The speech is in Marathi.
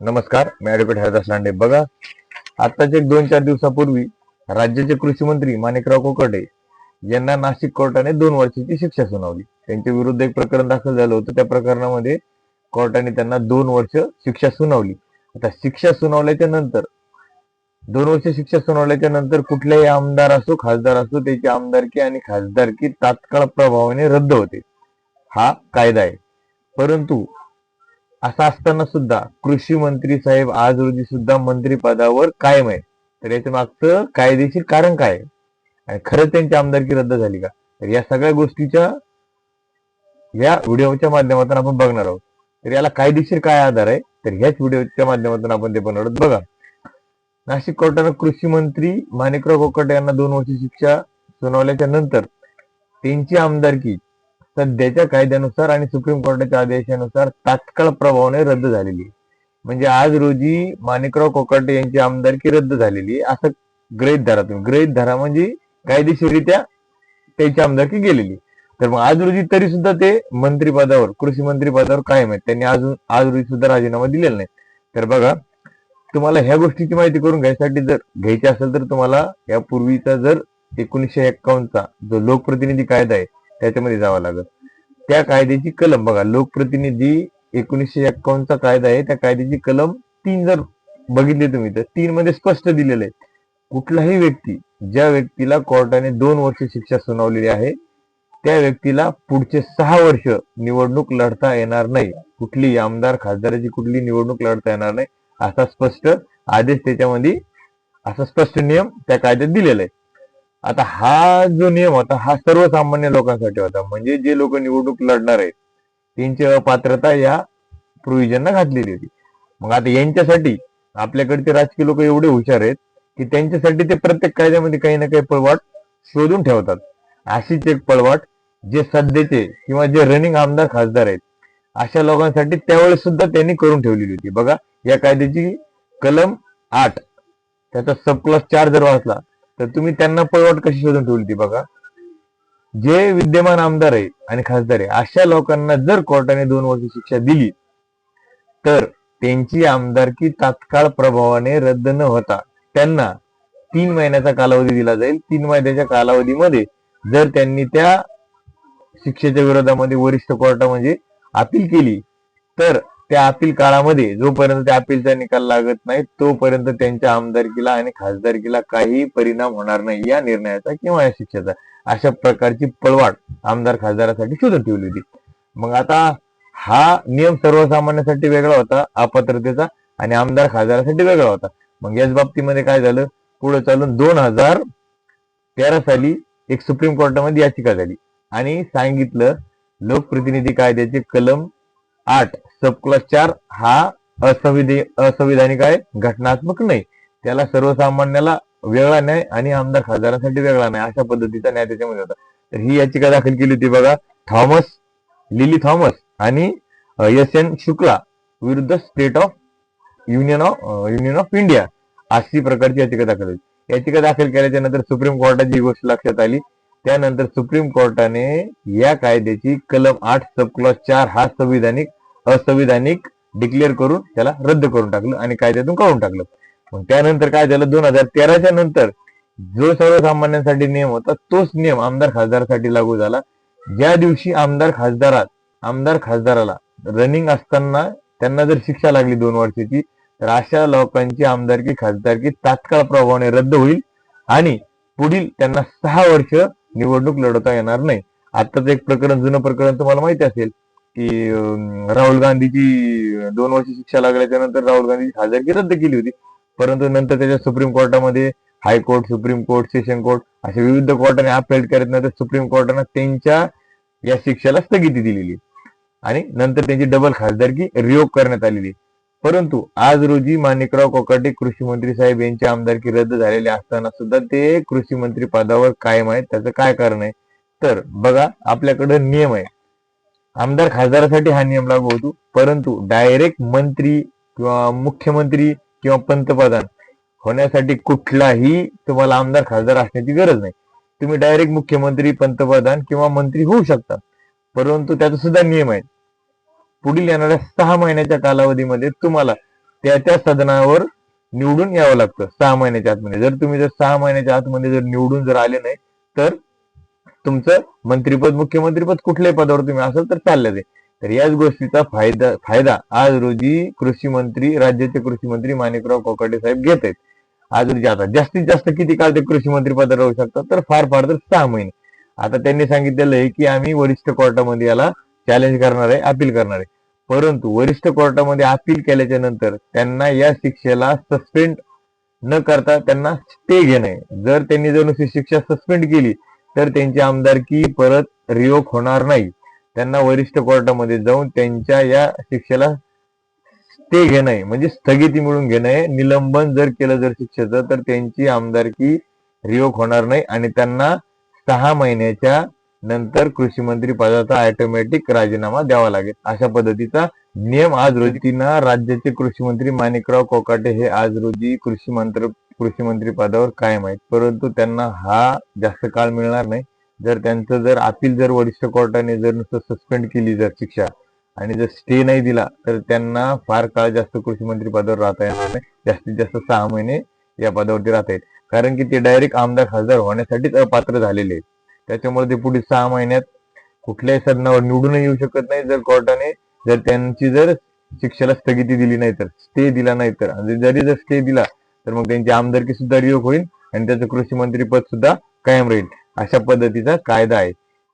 नमस्कार मी ऍडव्होकेट हरदास लांडे. बघा आताच एक दोन चार दिवसापूर्वी राज्याचे कृषी मंत्री माणिकराव कोकटे यांना नाशिक कोर्टाने दोन वर्षाची शिक्षा सुनावली. त्यांच्या विरुद्ध एक प्रकरण दाखल झालं होतं. त्या प्रकरणामध्ये कोर्टाने त्यांना दोन वर्ष शिक्षा सुनावली. आता शिक्षा सुनावल्याच्या नंतर दोन वर्ष शिक्षा सुनावल्याच्या नंतर कुठलाही आमदार असो खासदार असो त्याची आमदारकी आणि खासदारकी तात्काळ प्रभावाने रद्द होते. हा कायदा आहे. परंतु असं असताना सुद्धा कृषी मंत्री साहेब आज रोजी सुद्धा मंत्रिपदावर कायम आहे तर याच्या मागचं कायदेशीर कारण काय आहे? आणि खरंच त्यांची आमदारकी रद्द झाली का? तर या सगळ्या गोष्टीच्या या व्हिडिओच्या माध्यमातून आपण बघणार आहोत. तर याला कायदेशीर काय आधार आहे? तर ह्याच व्हिडिओच्या माध्यमातून आपण ते बनवलं बघा. नाशिक कोर्टानं कृषी मंत्री माणिकराव कोकटे यांना दोन वर्ष शिक्षा सुनावल्याच्या नंतर त्यांची आमदारकी सध्याच्या कायद्यानुसार आणि सुप्रीम कोर्टाच्या आदेशानुसार तात्काळ प्रभावाने रद्द झालेली म्हणजे आज रोजी माणिकराव कोकाटे यांची आमदारकी रद्द झालेली असं गृहित धरा तुम्ही. गृहित धरा म्हणजे कायदेशीरित्या त्यांची आमदारकी गेलेली तर मग आज रोजी तरी सुद्धा ते मंत्रीपदावर कृषी मंत्री पदावर कायम आहेत. त्यांनी अजून आज रोजी सुद्धा राजीनामा दिलेला नाही. तर बघा तुम्हाला ह्या गोष्टीची माहिती करून घ्यायसाठी जर घ्यायची असेल तर तुम्हाला यापूर्वीचा जर एकोणीसशे एक्कावन्नचा जो लोकप्रतिनिधी कायदा आहे त्याच्यामध्ये जावं लागत त्या कायद्याची कलम बघा लोकप्रतिनिधी एकोणीसशे एक्कावन्नचा कायदा आहे त्या कायद्याची कलम तीन जर बघितली तुम्ही तर तीन मध्ये स्पष्ट दिलेलं आहे कुठलाही व्यक्ती ज्या व्यक्तीला कोर्टाने दोन वर्ष शिक्षा सुनावलेली आहे त्या व्यक्तीला पुढचे सहा वर्ष निवडणूक लढता येणार नाही. कुठली आमदार खासदाराची कुठली निवडणूक लढता येणार नाही असा स्पष्ट आदेश त्याच्यामध्ये असा स्पष्ट नियम त्या कायद्यात दिलेला आहे. आता हा जो नियम होता हा सर्वसामान्य लोकांसाठी होता. म्हणजे जे लोक निवडणूक लढणार आहेत त्यांची अपात्रता या प्रोव्हिजनला घातलेली होती. मग आता यांच्यासाठी आपल्याकडचे राजकीय लोक एवढे हुशार आहेत की त्यांच्यासाठी ते प्रत्येक कायद्यामध्ये काही ना काही पळवाट शोधून ठेवतात. अशीच एक पळवाट जे सध्याचे किंवा जे रनिंग आमदार खासदार आहेत अशा लोकांसाठी त्यावेळेस सुद्धा त्यांनी करून ठेवलेली होती. बघा या कायद्याची कलम आठ त्याचा सबक्लास चार जर वाचला तर तुम्ही त्यांना पळवाट कशी शोधून ठेवली ती बघा. जे विद्यमान आमदार आहे आणि खासदार आहे अशा लोकांना जर कोर्टाने दोन वर्ष शिक्षा दिली तर त्यांची आमदारकी तात्काळ प्रभावाने रद्द न होता त्यांना तीन महिन्याचा कालावधी दिला जाईल. तीन महिन्याच्या कालावधीमध्ये जर त्यांनी त्या शिक्षेच्या विरोधामध्ये वरिष्ठ कोर्टामध्ये अपील केली तर त्या अपील काळामध्ये जोपर्यंत त्या अपीलचा निकाल लागत नाही तोपर्यंत त्यांच्या आमदारकीला आणि खासदारकीला काही परिणाम होणार नाही या निर्णयाचा किंवा या शिक्षेचा. अशा प्रकारची पळवाट आमदार खासदारासाठी शोधून ठेवली होती. मग आता हा नियम सर्वसामान्यांसाठी वेगळा होता अपात्रतेचा आणि आमदार खासदारासाठी वेगळा होता. मग याच बाबतीमध्ये काय झालं? पुढे चालून दोन हजार तेरा साली एक सुप्रीम कोर्टामध्ये याचिका झाली. आणि सांगितलं लोकप्रतिनिधी कायद्याचे कलम आठ सबक्लास चार हा असंविधी असंविधानिक आहे घटनात्मक नाही. त्याला सर्वसामान्याला वेगळा न्याय आणि आमदार खासदारांसाठी वेगळा न्याय अशा पद्धतीचा न्याय त्याच्यामध्ये होता. तर ही याचिका दाखल केली होती बघा. थॉमस लिली थॉमस आणि एस एन शुक्ला विरुद्ध state of union of union of India अशी प्रकारची याचिका दाखल होती. याचिका दाखल केल्याच्यानंतर सुप्रीम कोर्टाची ही गोष्ट लक्षात आली त्यानंतर सुप्रीम कोर्टाने या कायद्याची कलम आठ सब क्लॉज चार हा संविधानिक असंविधानिक डिक्लेअर करून त्याला रद्द करून टाकलं आणि कायद्यातून काढून टाकलं. मग त्यानंतर काय झालं? दोन हजार तेराच्या नंतर जो सर्वसामान्यांसाठी नियम होता तोच नियम आमदार खासदारासाठी लागू झाला. ज्या दिवशी आमदार खासदारात आमदार खासदाराला रनिंग असताना त्यांना जर शिक्षा लागली दोन वर्षाची तर अशा लोकांची आमदारकी खासदारकी तात्काळ प्रभावाने रद्द होईल आणि पुढील त्यांना सहा वर्ष निवडणूक लढवता येणार नाही. आताच एक प्रकरण जुनं प्रकरण तुम्हाला माहिती असेल. की राहुल गांधीची दोन वर्ष शिक्षा लागल्याच्या नंतर राहुल गांधीची खासदारकी रद्द केली होती. परंतु नंतर त्याच्या सुप्रीम कोर्टामध्ये high court supreme court session court अशा विविध कोर्टाने अपील करत नंतर सुप्रीम कोर्टानं त्यांच्या या शिक्षेला स्थगिती दिलेली. आणि नंतर त्यांची डबल खासदारकी रिओग करण्यात आलेली. परंतु आज रोजी माणिकराव कोकाटे कृषी मंत्री साहेब यांची आमदारकी रद्द झालेली असताना सुद्धा ते कृषी मंत्री पदावर कायम आहेत. त्याचं काय कारण आहे? तर बघा आपल्याकडे नियम आहे. आमदार खासदारासाठी हा नियम लागू होतो. परंतु डायरेक्ट मंत्री किंवा मुख्यमंत्री किंवा पंतप्रधान होण्यासाठी कुठलाही तुम्हाला आमदार खासदार असण्याची गरज नाही. तुम्ही डायरेक्ट मुख्यमंत्री पंतप्रधान किंवा मंत्री होऊ शकता. परंतु त्याचा सुद्धा नियम आहे. पुढील येणाऱ्या सहा महिन्याच्या कालावधीमध्ये तुम्हाला त्या त्या सदनावर निवडून यावं लागतं. सहा महिन्याच्या आतमध्ये. जर तुम्ही जर सहा महिन्याच्या आतमध्ये जर निवडून जर आले नाही तर तुमचं मंत्रीपद मुख्यमंत्रीपद कुठल्याही पदावर तुम्ही असाल तर चाललं ते. तर याच गोष्टीचा फायदा फायदा आज रोजी कृषी मंत्री राज्याचे कृषी मंत्री माणिकराव कोकाटे साहेब घेत आहेत. आज रोजी आता जास्तीत जास्त किती काळ ते कृषी मंत्री पदावर राहू शकतात? तर फार फार तर सहा महिने. आता त्यांनी सांगितलेलं आहे की आम्ही वरिष्ठ कोर्टामध्ये याला चॅलेंज करणार आहे अपील करणार आहे. परंतु वरिष्ठ कोर्टामध्ये अपील केल्याच्यानंतर त्यांना या शिक्षेला सस्पेंड न करता त्यांना स्टे घेणे जर त्यांनी जर शिक्षा सस्पेंड केली तर त्यांची आमदारकी परत रिओक होणार नाही. त्यांना वरिष्ठ कोर्टामध्ये जाऊन त्यांच्या या शिक्षेला ते घेणं म्हणजे स्थगिती मिळून घेणं निलंबन जर केलं जर शिक्षेचं तर त्यांची आमदारकी रिओक होणार नाही आणि त्यांना सहा महिन्याच्या नंतर कृषी मंत्री पदाचा ऑटोमॅटिक राजीनामा द्यावा लागेल. अशा पद्धतीचा नियम आज रोजी तिनं राज्याचे कृषी मंत्री माणिकराव कोकाटे हे आज रोजी कृषी मंत्री कृषी मंत्री पदावर कायम आहेत. परंतु त्यांना हा जास्त काळ मिळणार नाही. जर त्यांचं जर अपील जर वरिष्ठ कोर्टाने जर नुसतं सस्पेंड केली जर शिक्षा आणि जर स्टे नाही दिला तर त्यांना फार काळ जास्त कृषी मंत्री पदावर राहता येणार नाही. जास्तीत जास्त सहा महिने या पदावरती राहता येईल. कारण की ते डायरेक्ट आमदार खासदार होण्यासाठीच अपात्र झालेले आहेत. त्याच्यामुळे ते पुढील सहा महिन्यात कुठल्याही सदनावर निवडूनही येऊ शकत नाही. जर कोर्टाने जर त्यांची जर शिक्षेला स्थगिती दिली नाही तर स्टे दिला नाही तर जरी जर स्टे दिला तर मग त्यांची आमदारकी सुद्धा रिओक होईल आणि त्याचं कृषी मंत्री पद सुद्धा कायम राहील. अशा पद्धतीचा कायदा आहे.